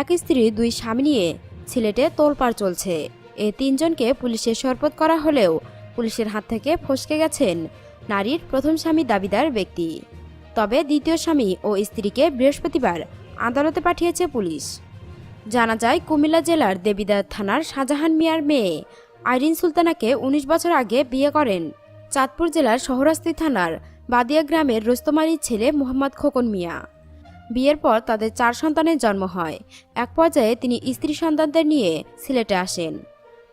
এক স্ত্রী, দুই স্বামী নিয়ে সিলেটে তোলপাড় চলছে। এ তিনজনকে পুলিশে শরপত করা হলেও পুলিশের হাত থেকে ফসকে গেছেন নারীর প্রথম স্বামী দাবিদার ব্যক্তি। তবে দ্বিতীয় স্বামী ও স্ত্রীকে বৃহস্পতিবার আদালতে পাঠিয়েছে পুলিশ। জানা যায়, কুমিল্লা জেলার দেবিদার থানার শাহজাহান মিয়ার মেয়ে আইরিন সুলতানাকে ১৯ বছর আগে বিয়ে করেন। চাঁদপুর জেলার শহরাস্তি থানার বাদিয়া গ্রামের রোস্তমারির ছেলে মোহাম্মদ খোকন মিয়া। বিয়ের পর তাদের চার সন্তানের জন্ম হয়। এক পর্যায়ে তিনি স্ত্রী সন্তানদের নিয়ে সিলেটে আসেন।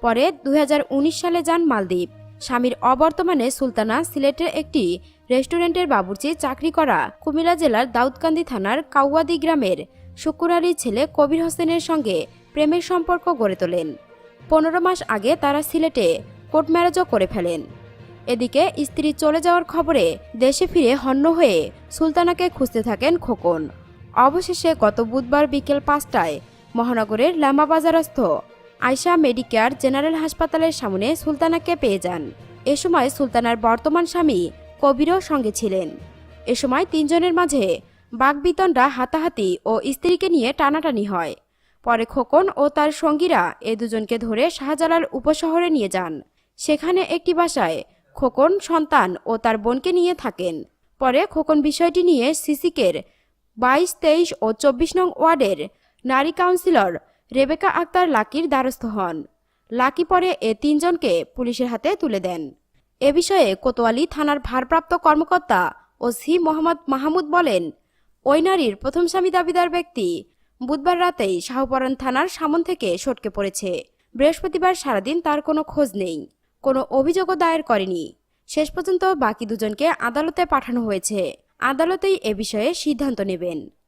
পরে দু হাজার উনিশ সালে যান মালদ্বীপ। স্বামীর অবর্তমানে সুলতানা সিলেটের একটি রেস্টুরেন্টের বাবুর্চি চাকরি করা কুমিল্লা জেলার দাউদকান্দি থানার কাউয়াদি গ্রামের শুকুর আলীর ছেলে কবির হোসেনের সঙ্গে প্রেমের সম্পর্ক গড়ে তোলেন। পনেরো মাস আগে তারা সিলেটে কোর্ট ম্যারেজও করে ফেলেন। এদিকে স্ত্রী চলে যাওয়ার খবরে দেশে ফিরে হন্য হয়ে সুলতানাকে খুঁজতে থাকেন খোকন। অবশেষে গত বুধবার বিকেল পাঁচটায় মহানগরের লামাবাজারস্থ আয়শা মেডিকেয়ার জেনারেল হাসপাতালের সামনে সুলতানাকে পেয়ে যান। এ সময় সুলতানার বর্তমান স্বামী কবিরও সঙ্গে ছিলেন। এ সময় তিনজনের মাঝে বাগবিতণ্ডা, হাতাহাতি ও স্ত্রীকে নিয়ে টানাটানি হয়। পরে খোকন ও তার সঙ্গীরা এ দুজনকে ধরে শাহজালাল উপশহরে নিয়ে যান। সেখানে একটি বাসায় খোকন, সন্তান ও তার বোনকে নিয়ে থাকেন। পরে খোকন বিষয়টি নিয়ে সিসিকের বাইশ, তেইশ ও চব্বিশ নং ওয়ার্ডের নারী কাউন্সিলর রেবেকা আক্তার লাকির দ্বারস্থ হন। লাকি পরে এ তিনজনকে পুলিশের হাতে তুলে দেন। এ বিষয়ে কোতোয়ালি থানার ভারপ্রাপ্ত কর্মকর্তা ও সি মোহাম্মদ মাহমুদ বলেন, ওই নারীর প্রথম স্বামী দাবিদার ব্যক্তি বুধবার রাতেই শাহপরান থানার সামন থেকে সটকে পড়েছে। বৃহস্পতিবার সারাদিন তার কোনো খোঁজ নেই, কোনো অভিযোগও দায়ের করেনি। শেষ পর্যন্ত বাকি দুজনকে আদালতে পাঠানো হয়েছে। আদালতেই এ বিষয়ে সিদ্ধান্ত নেবেন।